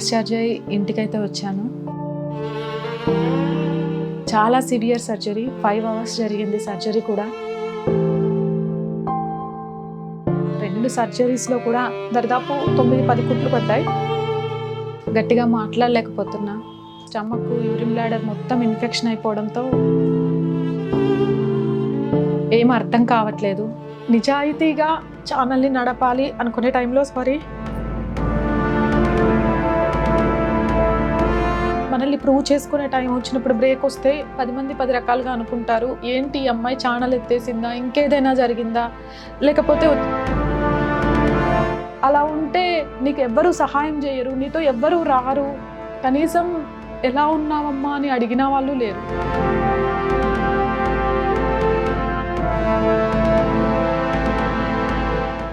Discharge అయ్యి ఇంటికైతే వచ్చాను. చాలా సివియర్ సర్జరీ ఫైవ్ అవర్స్ జరిగింది సర్జరీ కూడా. రెండు సర్జరీస్లో కూడా దరిదాపు తొమ్మిది పది కుట్లు పడ్డాయి. గట్టిగా మాట్లాడలేకపోతున్నా. స్టమక్ యూరిన్ బ్లాడర్ మొత్తం ఇన్ఫెక్షన్ అయిపోవడంతో ఏం అర్థం కావట్లేదు. నిజాయితీగా ఛానల్ని నడపాలి అనుకునే టైంలో సారీ. మనల్ని ప్రూవ్ చేసుకునే టైం వచ్చినప్పుడు బ్రేక్ వస్తే పది మంది పది రకాలుగా అనుకుంటారు. ఏంటి ఈ అమ్మాయి ఛానల్ ఎత్తేసిందా? ఇంకేదైనా జరిగిందా? లేకపోతే అలా ఉంటే నీకు ఎవ్వరూ సహాయం చేయరు నీతో ఎవ్వరూ రారు. కనీసం ఎలా ఉన్నావమ్మా అని అడిగిన వాళ్ళు లేరు.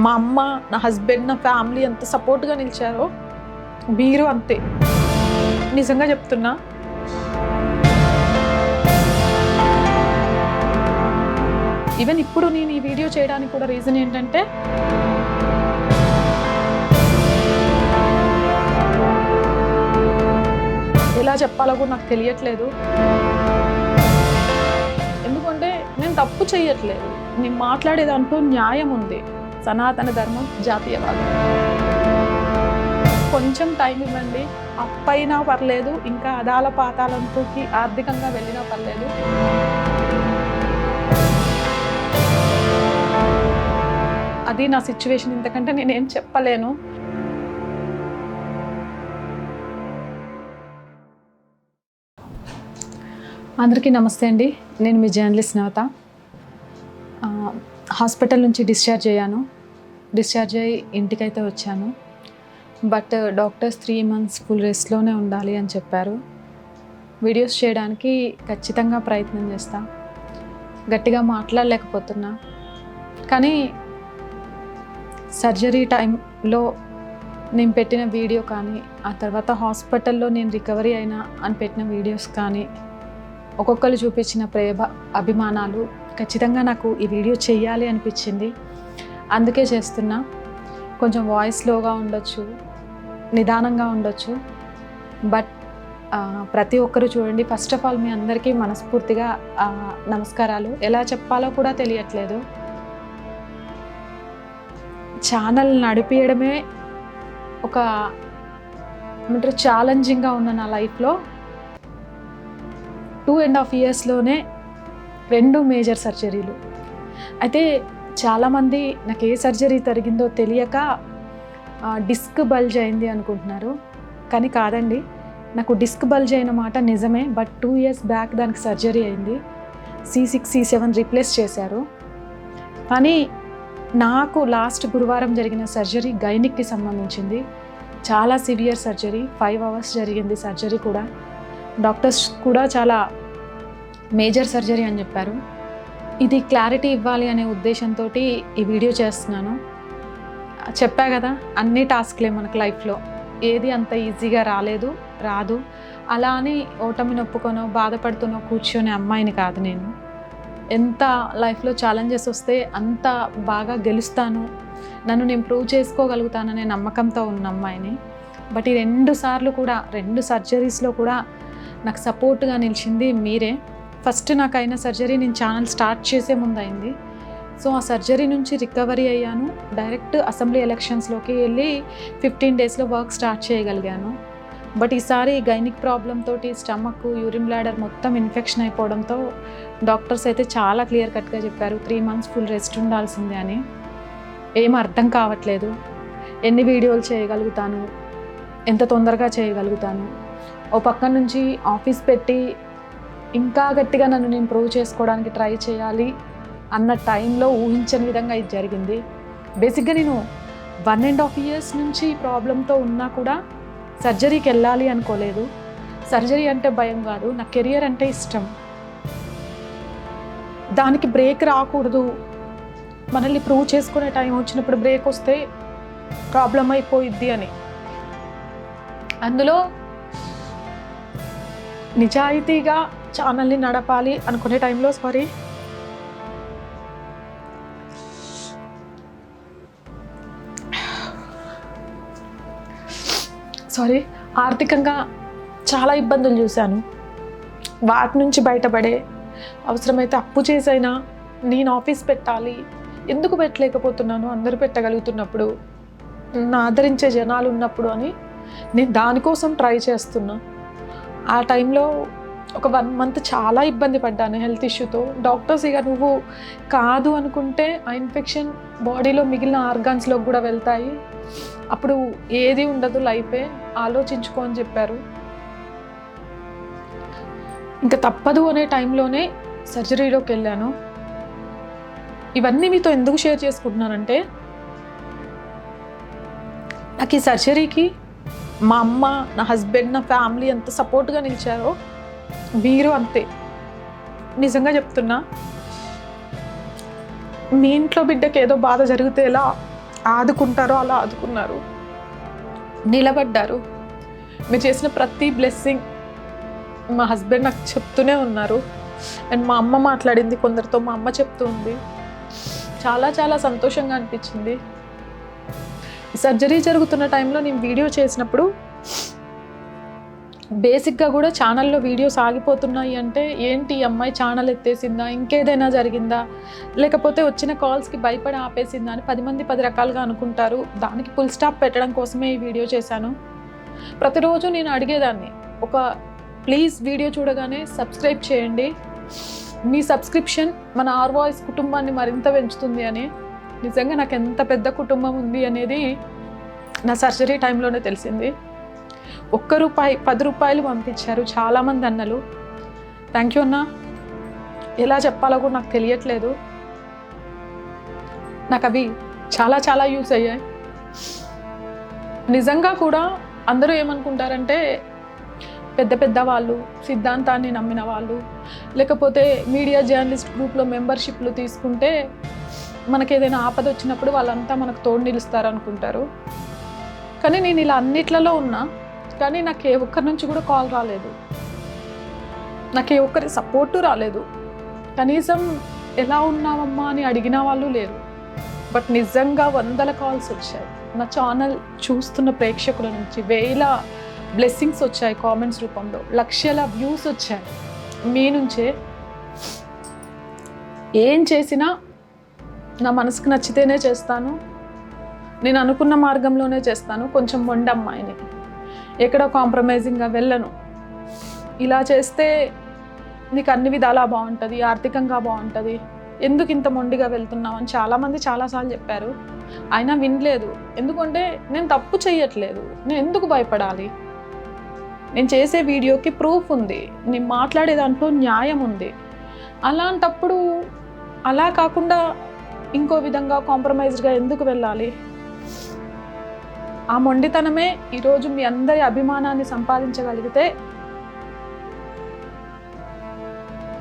మా అమ్మ నా హస్బెండ్ నా ఫ్యామిలీ ఎంత సపోర్ట్గా నిలిచారో మీరు అంతే. నిజంగా చెప్తున్నా. ఈవెన్ ఇప్పుడు నేను ఈ వీడియో చేయడానికి కూడా రీజన్ ఏంటంటే ఎలా చెప్పాలో కూడా నాకు తెలియట్లేదు. ఎందుకంటే నేను తప్పు చేయట్లేదు. నేను మాట్లాడే దాంట్లో న్యాయం ఉంది. సనాతన ధర్మం జాతీయవాదం. కొంచెం టైం ఇవ్వండి. అప్పైనా పర్లేదు ఇంకా అదాల పాతాలంతోకి ఆర్థికంగా వెళ్ళినా పర్లేదు. అది నా సిచ్యువేషన్ ఇంతకంటే నేనేం చెప్పలేను. అందరికీ నమస్తే అండి. నేను మీ జర్నలిస్ట్ నవత. హాస్పిటల్ నుంచి డిశ్చార్జ్ అయ్యాను. డిశ్చార్జ్ అయ్యి ఇంటికైతే వచ్చాను. But doctors three months full రెస్ట్లోనే ఉండాలి అని చెప్పారు. వీడియోస్ చేయడానికి ఖచ్చితంగా ప్రయత్నం చేస్తా. గట్టిగా మాట్లాడలేకపోతున్నా. కానీ సర్జరీ టైంలో నేను పెట్టిన వీడియో కానీ ఆ తర్వాత హాస్పిటల్లో నేను రికవరీ అయినా అని పెట్టిన వీడియోస్ కానీ ఒక్కొక్కరు చూపించిన ప్రేమ అభిమానాలు ఖచ్చితంగా నాకు ఈ వీడియో చేయాలి అనిపించింది. అందుకే చేస్తున్నా. కొంచెం వాయిస్ లోగా ఉండొచ్చు. నిదానంగా ఉండొచ్చు. బట్ ప్రతి ఒక్కరు చూడండి ఫస్ట్ ఆఫ్ ఆల్ మీ అందరికీ మనస్ఫూర్తిగా నమస్కారాలు. ఎలా చెప్పాలో కూడా తెలియట్లేదు. ఛానల్ నడిపించడమే ఒక ఏమంటారు ఛాలెంజింగ్గా ఉన్న నా లైఫ్లో. టూ అండ్ హాఫ్ ఇయర్స్లోనే రెండు మేజర్ సర్జరీలు. అయితే చాలామంది నాకు ఏ సర్జరీ జరిగిందో తెలియక డిస్క్ బల్జ్ అయింది అనుకుంటున్నారు. కానీ కాదండి నాకు డిస్క్ బల్జ్ అయిన మాట నిజమే బట్ టూ ఇయర్స్ బ్యాక్ దానికి సర్జరీ అయింది. C six C seven replace చేశారు. కానీ నాకు లాస్ట్ గురువారం జరిగిన సర్జరీ గైనిక్కి సంబంధించింది. చాలా సివియర్ సర్జరీ ఫైవ్ అవర్స్ జరిగింది సర్జరీ కూడా. డాక్టర్స్ కూడా చాలా మేజర్ సర్జరీ అని చెప్పారు. ఇది క్లారిటీ ఇవ్వాలి అనే ఉద్దేశంతో ఈ వీడియో చేస్తున్నాను. చెప్పా కదా అన్ని టాస్క్లే మనకు లైఫ్లో. ఏది అంత ఈజీగా రాలేదు రాదు. అలా అని ఓటమి నొప్పుకొనో బాధపడుతున్నో కూర్చొని అమ్మాయిని కాదు నేను. ఎంత లైఫ్లో ఛాలెంజెస్ వస్తే అంత బాగా గెలుస్తాను. నన్ను నేను ప్రూవ్ చేసుకోగలుగుతాననే నమ్మకంతో ఉన్న అమ్మాయిని. బట్ ఈ రెండు సార్లు కూడా రెండు సర్జరీస్లో కూడా నాకు సపోర్ట్గా నిలిచింది మీరే. ఫస్ట్ నాకు అయిన సర్జరీ నేను ఛానల్ స్టార్ట్ చేసే ముందు అయింది సో ఆ సర్జరీ నుంచి రికవరీ అయ్యాను. డైరెక్ట్ అసెంబ్లీ ఎలక్షన్స్లోకి వెళ్ళి ఫిఫ్టీన్ డేస్లో వర్క్ స్టార్ట్ చేయగలిగాను. బట్ ఈసారి గైనిక్ ప్రాబ్లమ్ తోటి స్టమక్ యూరిన్ బ్లాడర్ మొత్తం ఇన్ఫెక్షన్ అయిపోవడంతో డాక్టర్స్ అయితే చాలా క్లియర్ కట్గా చెప్పారు త్రీ మంత్స్ ఫుల్ రెస్ట్ ఉండాల్సిందే అని. ఏం అర్థం కావట్లేదు. ఎన్ని వీడియోలు చేయగలుగుతాను? ఎంత తొందరగా చేయగలుగుతాను? ఓ పక్క నుంచి ఆఫీస్ పెట్టి ఇంకా గట్టిగా నన్ను నేను ప్రూవ్ చేసుకోవడానికి ట్రై చేయాలి. అన్న టైంలో ఊహించని విధంగా ఇది జరిగింది. బేసిక్గా నేను వన్ అండ్ హాఫ్ ఇయర్స్ నుంచి ఈ ప్రాబ్లంతో ఉన్నా కూడా సర్జరీకి వెళ్ళాలి అనుకోలేదు. సర్జరీ అంటే భయం కాదు నా కెరియర్ అంటే ఇష్టం. దానికి బ్రేక్ రాకూడదు. మనల్ని ప్రూవ్ చేసుకునే టైం వచ్చినప్పుడు బ్రేక్ వస్తే ప్రాబ్లం అయిపోయిద్ది అని. అందులో నిజాయితీగా ఛానల్ని నడపాలి అనుకునే టైంలో సారీ సారీ ఆర్థికంగా చాలా ఇబ్బందులు చూశాను. వాటి నుంచి బయటపడే అవసరమైతే అప్పు చేసైనా నేను ఆఫీస్ పెట్టాలి. ఎందుకు పెట్టలేకపోతున్నాను? అందరూ పెట్టగలుగుతున్నప్పుడు నా ఆదరించే జనాలు ఉన్నప్పుడు అని నేను దానికోసం ట్రై చేస్తున్నా. ఆ టైంలో ఒక వన్ మంత్ చాలా ఇబ్బంది పడ్డాను హెల్త్ ఇష్యూతో డాక్టర్స్ ఇక నువ్వు కాదు అనుకుంటే ఆ ఇన్ఫెక్షన్ బాడీలో మిగిలిన ఆర్గాన్స్లోకి కూడా వెళ్తాయి. అప్పుడు ఏది ఉండదు లైఫే ఆలోచించుకో అని చెప్పారు. ఇంకా తప్పదు అనే టైంలోనే సర్జరీలోకి వెళ్ళాను. ఇవన్నీ మీతో ఎందుకు షేర్ చేసుకుంటున్నానంటే నాకు ఈ సర్జరీకి మా అమ్మ నా హస్బెండ్ నా ఫ్యామిలీ ఎంత సపోర్ట్గా నిలిచారో మీరు అంతే. నిజంగా చెప్తున్నా మీ ఇంట్లో బిడ్డకి ఏదో బాధ జరిగితే ఎలా ఆదుకుంటారో అలా ఆదుకున్నారు. నిలబడ్డారు. మీరు చేసిన ప్రతి బ్లెస్సింగ్ మా హస్బెండ్ నాకు చెప్తూనే ఉన్నారు. అండ్ మా అమ్మ మాట్లాడింది కొందరితో మా అమ్మ చెప్తూ ఉంది. చాలా చాలా సంతోషంగా అనిపించింది. సర్జరీ జరుగుతున్న టైంలో నేను వీడియో చేసినప్పుడు బేసిక్గా కూడా ఛానల్లో వీడియోస్ ఆగిపోతున్నాయి అంటే ఏంటి ఈ అమ్మాయి ఛానల్ ఎత్తేసిందా? ఇంకేదైనా జరిగిందా? లేకపోతే వచ్చిన కాల్స్కి భయపడి ఆపేసిందా అని పది మంది పది రకాలుగా అనుకుంటారు. దానికి ఫుల్ స్టాప్ పెట్టడం కోసమే ఈ వీడియో చేశాను. ప్రతిరోజు నేను అడిగేదాన్ని. ఒక ప్లీజ్ వీడియో చూడగానే సబ్స్క్రైబ్ చేయండి. మీ సబ్స్క్రిప్షన్ మన ఆర్ వాయిస్ కుటుంబాన్ని మరింత పెంచుతుంది అని. నిజంగా నాకు ఎంత పెద్ద కుటుంబం ఉంది అనేది నా సర్జరీ టైంలోనే తెలిసింది. ఒక్క రూపాయి పది రూపాయలు పంపించారు చాలామంది అన్నలు. థ్యాంక్ యూ అన్న. ఎలా చెప్పాలో కూడా నాకు తెలియట్లేదు. నాకు అవి చాలా చాలా యూస్ అయ్యాయి. నిజంగా కూడా అందరూ ఏమనుకుంటారంటే పెద్ద పెద్ద వాళ్ళు సిద్ధాంతాన్ని నమ్మిన వాళ్ళు లేకపోతే మీడియా జర్నలిస్ట్ గ్రూప్లో మెంబర్షిప్లు తీసుకుంటే మనకి ఏదైనా ఆపద వచ్చినప్పుడు వాళ్ళంతా మనకు తోడు నిలుస్తారు అనుకుంటారు కానీ నేను ఇలా అన్నిట్లలో ఉన్నా కానీ నాకు ఏ ఒక్కరి నుంచి కూడా కాల్ రాలేదు. నాకు ఏ ఒక్కరి సపోర్టు రాలేదు. కనీసం ఎలా ఉన్నావమ్మా అని అడిగిన వాళ్ళు లేరు. బట్ నిజంగా వందల కాల్స్ వచ్చాయి. నా ఛానల్ చూస్తున్న ప్రేక్షకుల నుంచి వేల బ్లెస్సింగ్స్ వచ్చాయి కామెంట్స్ రూపంలో. లక్షల వ్యూస్ వచ్చాయి. మీ నుంచే ఏం చేసినా నా మనసుకు నచ్చితేనే చేస్తాను. నేను అనుకున్న మార్గంలోనే చేస్తాను. కొంచెం మొండమ్మాయిని. ఎక్కడ కాంప్రమైజింగ్గా వెళ్ళను. ఇలా చేస్తే నీకు అన్ని విధాలా బాగుంటుంది ఆర్థికంగా బాగుంటుంది. ఎందుకు ఇంత మొండిగా వెళ్తున్నావు అని చాలామంది చాలాసార్లు చెప్పారు. అయినా వినలేదు. ఎందుకంటే నేను తప్పు చేయట్లేదు నేను ఎందుకు భయపడాలి? నేను చేసే వీడియోకి ప్రూఫ్ ఉంది. నేను మాట్లాడే దాంట్లో న్యాయం ఉంది. అలాంటప్పుడు అలా కాకుండా ఇంకో విధంగా కాంప్రమైజ్డ్గా ఎందుకు వెళ్ళాలి? ఆ మొండితనమే ఈరోజు మీ అందరి అభిమానాన్ని సంపాదించగలిగితే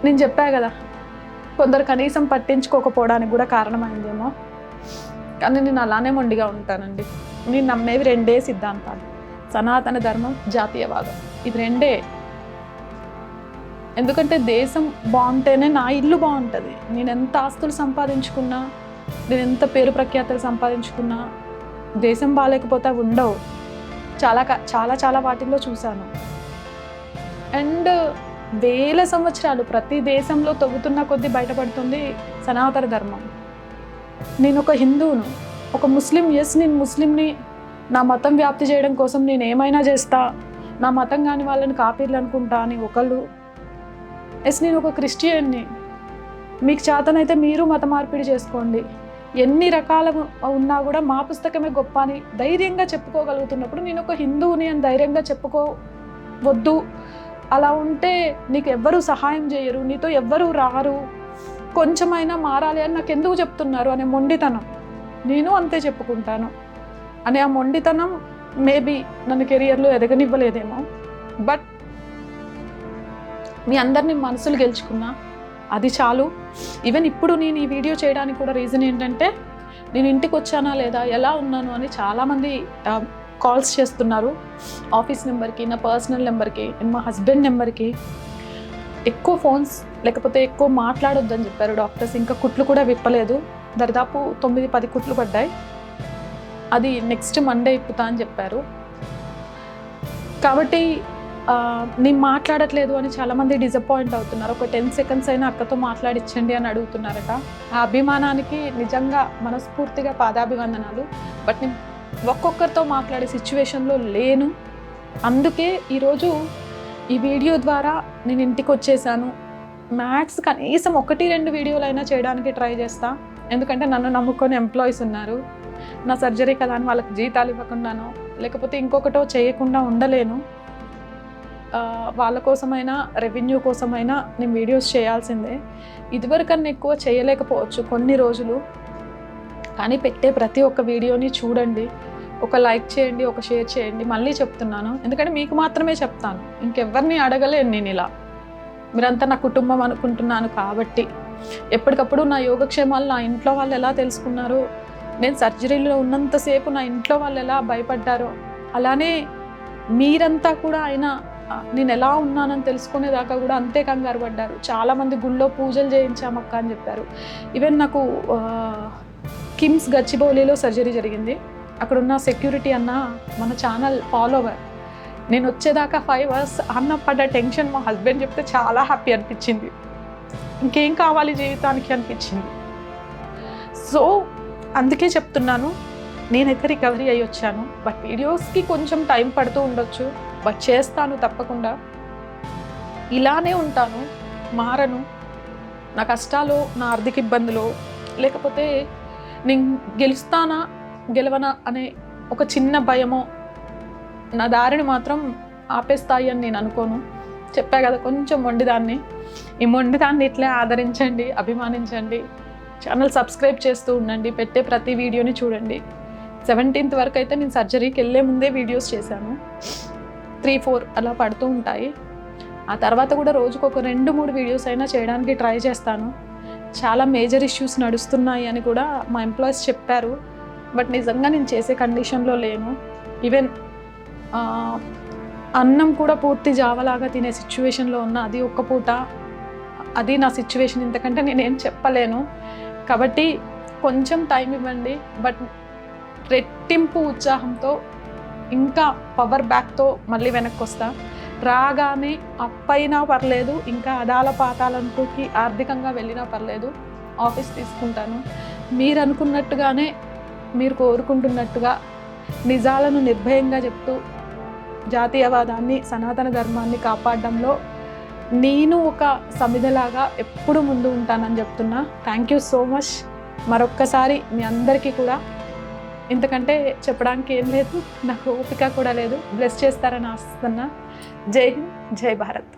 నేను చెప్పా కదా కొందరు కనీసం పట్టించుకోకపోవడానికి కూడా కారణమైందేమో. కానీ నేను అలానే మొండిగా ఉంటానండి. నేను నమ్మేవి రెండే సిద్ధాంతాలు. సనాతన ధర్మం జాతీయవాదం ఇది రెండే. ఎందుకంటే దేశం బాగుంటేనే నా ఇల్లు బాగుంటుంది. నేను ఎంత ఆస్తులు సంపాదించుకున్నా నేను ఎంత పేరు ప్రఖ్యాతలు సంపాదించుకున్నా దేశం బాగాలేకపోతే అవి ఉండవు. చాలా చాలా చాలా వాటిల్లో చూశాను. అండ్ వేల సంవత్సరాలు ప్రతి దేశంలో తవ్వుతున్న కొద్దీ బయటపడుతుంది సనాతన ధర్మం. నేను ఒక హిందువును. ఒక ముస్లిం ఎస్ నేను ముస్లింని నా మతం వ్యాప్తి చేయడం కోసం నేను ఏమైనా చేస్తా నా మతం కాని వాళ్ళని కాపీర్లు అనుకుంటా అని ఒకళ్ళు. ఎస్ నేను ఒక క్రిస్టియన్ని. మీకు చేతనైతే మీరు మత మార్పిడి చేసుకోండి. ఎన్ని రకాల ఉన్నా కూడా మా పుస్తకమే గొప్ప అని ధైర్యంగా చెప్పుకోగలుగుతున్నప్పుడు నేను ఒక హిందువుని అని ధైర్యంగా చెప్పుకోవద్దు. అలా ఉంటే నీకు ఎవ్వరూ సహాయం చేయరు నీతో ఎవ్వరూ రారు. కొంచెమైనా మారాలి అని నాకు ఎందుకు చెప్తున్నారు అనే మొండితనం. నేను అంతే చెప్పుకుంటాను. అనే ఆ మొండితనం మేబీ నన్ను కెరియర్లో ఎదగనివ్వలేదేమో. బట్ మీ అందరినీ మనసులు గెలుచుకున్నా అది చాలు. ఈవెన్ ఇప్పుడు నేను ఈ వీడియో చేయడానికి కూడా రీజన్ ఏంటంటే నేను ఇంటికి వచ్చానా లేదా ఎలా ఉన్నాను అని చాలామంది కాల్స్ చేస్తున్నారు. ఆఫీస్ నెంబర్కి నా పర్సనల్ నెంబర్కి మా హస్బెండ్ నెంబర్కి ఎక్కువ ఫోన్స్ లేకపోతే ఎక్కువ మాట్లాడొద్దని చెప్పారు డాక్టర్స్ ఇంకా కుట్లు కూడా విప్పలేదు. దరిదాపు తొమ్మిది పది కుట్లు పడ్డాయి. అది నెక్స్ట్ మండే ఇప్పుతా అని చెప్పారు. కాబట్టి నేను మాట్లాడట్లేదు అని చాలామంది డిసప్పాయింట్ అవుతున్నారు. ఒక టెన్ సెకండ్స్ అయినా అక్కతో మాట్లాడిచ్చండి అని అడుగుతున్నారట. ఆ అభిమానానికి నిజంగా మనస్ఫూర్తిగా పాదాభివందనాలు. బట్ నేను ఒక్కొక్కరితో మాట్లాడే సిచ్యువేషన్లో లేను. అందుకే ఈరోజు ఈ వీడియో ద్వారా నేను ఇంటికి వచ్చేసాను. మ్యాథ్స్ కనీసం ఒకటి రెండు వీడియోలు అయినా చేయడానికి ట్రై చేస్తా. ఎందుకంటే నన్ను నమ్ముకొని ఎంప్లాయీస్ ఉన్నారు. నా సర్జరీ కదా అని వాళ్ళకి జీతాలు ఇవ్వకుండానో లేకపోతే ఇంకొకటో చేయకుండా ఉండలేను. వాళ్ళ కోసమైనా రెవెన్యూ కోసమైనా నేను వీడియోస్ చేయాల్సిందే. ఇదివరకన్నా ఎక్కువ చేయలేకపోవచ్చు కొన్ని రోజులు. కానీ పెట్టే ప్రతి ఒక్క వీడియోని చూడండి. ఒక లైక్ చేయండి ఒక షేర్ చేయండి. మళ్ళీ చెప్తున్నాను. ఎందుకంటే మీకు మాత్రమే చెప్తాను. ఇంకెవరిని అడగలేను నేను ఇలా. మీరంతా నా కుటుంబం అనుకుంటున్నాను కాబట్టి. ఎప్పటికప్పుడు నా యోగక్షేమాలు నా ఇంట్లో వాళ్ళు ఎలా తెలుసుకున్నారు? నేను సర్జరీలో ఉన్నంతసేపు నా ఇంట్లో వాళ్ళు ఎలా భయపడ్డారో. అలానే మీరంతా కూడా ఆయన నేను ఎలా ఉన్నానని తెలుసుకునేదాకా కూడా అంతే కంగారు పడ్డారు. చాలామంది గుళ్ళో పూజలు చేయించామక్క అని చెప్పారు. ఈవెన్ నాకు కిమ్స్ గచ్చిబౌలిలో సర్జరీ జరిగింది. అక్కడున్న సెక్యూరిటీ అన్న మన ఛానల్ ఫాలోవర్. నేను వచ్చేదాకా ఫైవ్ అవర్స్ అన్న పడ్డ టెన్షన్ మా హస్బెండ్ చెప్తే చాలా హ్యాపీ అనిపించింది. ఇంకేం కావాలి జీవితానికి అనిపించింది. సో అందుకే చెప్తున్నాను నేనైతే రికవరీ అయ్యి వచ్చాను? బట్ వీడియోస్కి కొంచెం టైం పడుతూ ఉండొచ్చు. బట్ చేస్తాను తప్పకుండా. ఇలానే ఉంటాను. మారను. నా కష్టాలు నా ఆర్థిక ఇబ్బందులు. లేకపోతే నేను గెలుస్తానా గెలవనా అనే ఒక చిన్న భయమో నా దారిని మాత్రం ఆపేస్తాయి అని నేను అనుకోను. చెప్పా కదా కొంచెం మొండిదాన్ని. ఈ మొండిదాన్ని ఇట్లే ఆదరించండి అభిమానించండి. ఛానల్ సబ్స్క్రైబ్ చేస్తూ ఉండండి. పెట్టే ప్రతి వీడియోని చూడండి. సెవెంటీన్త్ వరకు అయితే నేను సర్జరీకి వెళ్ళే ముందే వీడియోస్ చేశాను. త్రీ ఫోర్ అలా పడుతూ ఉంటాయి. ఆ తర్వాత కూడా రోజుకు ఒక రెండు మూడు వీడియోస్ అయినా చేయడానికి ట్రై చేస్తాను. చాలా మేజర్ ఇష్యూస్ నడుస్తున్నాయి అని కూడా మా ఎంప్లాయీస్ చెప్పారు. బట్ నిజంగా నేను చేసే కండిషన్లో లేను. ఈవెన్ అన్నం కూడా పూర్తి జావలాగా తినే సిచ్యువేషన్లో ఉన్న అది ఒక్క పూట అది నా సిచ్యువేషన్ ఇంతకంటే నేనేం చెప్పలేను. కాబట్టి కొంచెం టైం ఇవ్వండి. బట్ రెట్టింపు ఉత్సాహంతో ఇంకా పవర్ బ్యాక్తో మళ్ళీ వెనక్కి వస్తా రాగానే అప్పైనా పర్లేదు ఇంకా అదాల పాతాలనుకోకి ఆర్థికంగా వెళ్ళినా పర్లేదు ఆఫీస్ తీసుకుంటాను. మీరు అనుకున్నట్టుగానే మీరు కోరుకుంటున్నట్టుగా నిజాలను నిర్భయంగా చెప్తూ జాతీయవాదాన్ని సనాతన ధర్మాన్ని కాపాడడంలో నేను ఒక సమిధలాగా ఎప్పుడు ముందు ఉంటానని చెప్తున్నా. థ్యాంక్ యూ సో మచ్ మరొక్కసారి మీ అందరికీ కూడా ఇంతకంటే చెప్పడానికి ఏం లేదు నాకు ఓపిక కూడా లేదు. బ్లెస్ చేస్తారని ఆశిస్తున్నా. జై హింద్ జై భారత్.